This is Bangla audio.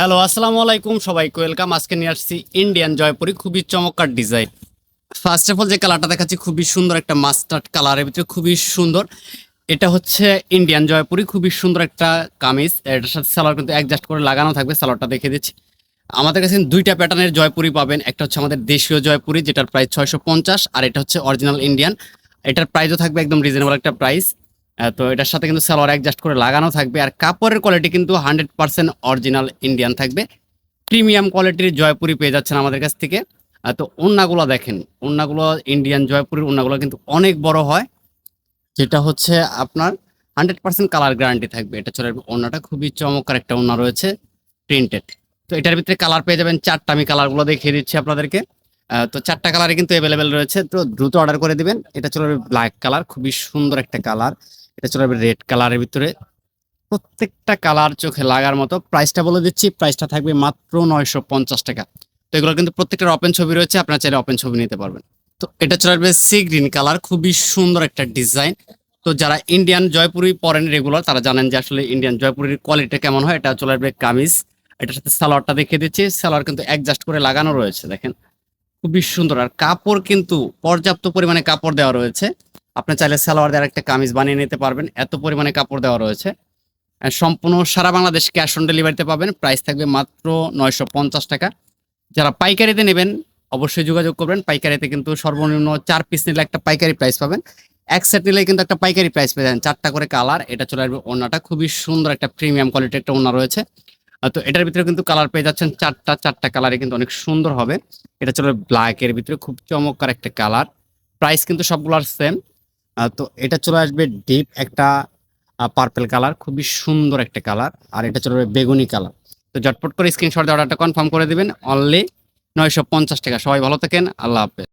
হ্যালো, আসসালামু আলাইকুম সবাইকে। ওয়েলকাম আজকে নিয়ে আসছি ইন্ডিয়ান জয়পুরি খুবই চমৎকার ডিজাইন ফার্স্ট অফ অল যে কালারটা দেখাচ্ছি, খুবই সুন্দর একটা মাস্টার্ড কালারের ভিতরে, খুবই সুন্দর। এটা হচ্ছে ইন্ডিয়ান জয়পুরি, খুবই সুন্দর একটা কামিজ। এটার সাথে সালোয়ার কিন্তু অ্যাডজাস্ট করে লাগানো থাকবে সালোয়ারটা দেখে দিচ্ছি। আমাদের কাছে দুইটা প্যাটার্নের জয়পুরি পাবেন। একটা হচ্ছে আমাদের দেশীয় জয়পুরি, যেটার প্রাইস ছয়শো পঞ্চাশ, আর এটা হচ্ছে অরিজিনাল ইন্ডিয়ান এটার প্রাইসও থাকবে একদম রিজনেবল একটা প্রাইস তো এটার সাথে কিন্তু সালোয়ার অ্যাডজাস্ট করে লাগানো থাকবে। আর কাপড়ের কোয়ালিটি কিন্তু হান্ড্রেড পার্সেন্ট অরিজিনাল ইন্ডিয়ান থাকবে। প্রিমিয়াম কোয়ালিটির জয়পুরি পেয়ে যাচ্ছেন আমাদের কাছ থেকে। তো ওন্নাগুলো দেখেন। ওন্নাগুলো ইন্ডিয়ান জয়পুরের ওন্নাগুলো কিন্তু অনেক বড় হয়। যেটা হচ্ছে আপনার হান্ড্রেড পার্সেন্ট কালার গ্যারান্টি থাকবে। এটা চলে ওন্নাটা খুবই চমৎকার একটা ওন্না রয়েছে প্রিন্টেড তো এটার ভিতরে কালার পেয়ে যাবেন চারটা। আমি কালারগুলো দেখিয়ে দিচ্ছি আপনাদেরকে। তো চারটা কালারে কিন্তু অ্যাভেলেবেল রয়েছে। তো দ্রুত অর্ডার করে দিবেন। এটা চলে ব্ল্যাক কালার খুবই সুন্দর একটা কালার এটা চলে আসবে রেড কালারের ভিতরে। প্রত্যেকটা কালার চোখে লাগার মতো প্রাইসটা বলে দিচ্ছি। প্রাইসটা থাকবে মাত্র নয়শো পঞ্চাশ টাকা। তো এগুলো কিন্তু প্রত্যেকটার ওপেন ছবি রয়েছে, আপনারা চাইলে ওপেন ছবি নিতে পারবেন। তো এটা চলে আসবে সি গ্রিন কালার খুবই সুন্দর একটা ডিজাইন তো যারা ইন্ডিয়ান জয়পুরি পরেন রেগুলার তারা জানেন যে আসলে ইন্ডিয়ান জয়পুরির কোয়ালিটিটা কেমন হয়। এটা চলে আসবে কামিজ। এটার সাথে সালোয়ারটা দেখিয়ে দিচ্ছি। সালোয়ার কিন্তু অ্যাডজাস্ট করে লাগানো রয়েছে, দেখেন। খুবই সুন্দর। আর কাপড় কিন্তু পর্যাপ্ত পরিমাণে কাপড় দেওয়া রয়েছে। আপনি চাইলে সালোয়ার দেওয়ার একটা কামিজ বানিয়ে নিতে পারবেন। এত পরিমাণে কাপড় দেওয়া রয়েছে। সম্পূর্ণ সারা বাংলাদেশ ক্যাশ অন ডেলিভারিতে পাবেন। প্রাইস থাকবে মাত্র নয়শো পঞ্চাশ টাকা। যারা পাইকারিতে নেবেন, অবশ্যই যোগাযোগ করবেন। পাইকারিতে কিন্তু সর্বনিম্ন চার পিস নিলে একটা পাইকারি প্রাইস পাবেন। এক সেট নিলে কিন্তু একটা পাইকারি প্রাইস পেয়ে যাবেন। চারটা করে কালার এটা চলে আসবে ওনাটা খুবই সুন্দর একটা প্রিমিয়াম কোয়ালিটির একটা ওনা রয়েছে। তো এটার ভিতরে কিন্তু কালার পেয়ে যাচ্ছেন চারটা চারটা কালারে কিন্তু অনেক সুন্দর হবে। এটা চলে ব্ল্যাকের ভিতরে। খুব চমৎকার একটা কালার প্রাইস কিন্তু সবগুলোর সেম তো এটা চলে আসবে ডিপ একটা পার্পেল কালার খুবই সুন্দর একটা কালার আর এটা চলে আসবে বেগুনি কালার তো ঝটপট করে স্ক্রিনশট দিয়ে অর্ডারটা কনফার্ম করে দেবেন অনলি নয়শো পঞ্চাশ টাকা। সবাই ভালো থাকেন, আল্লাহ হাফেজ।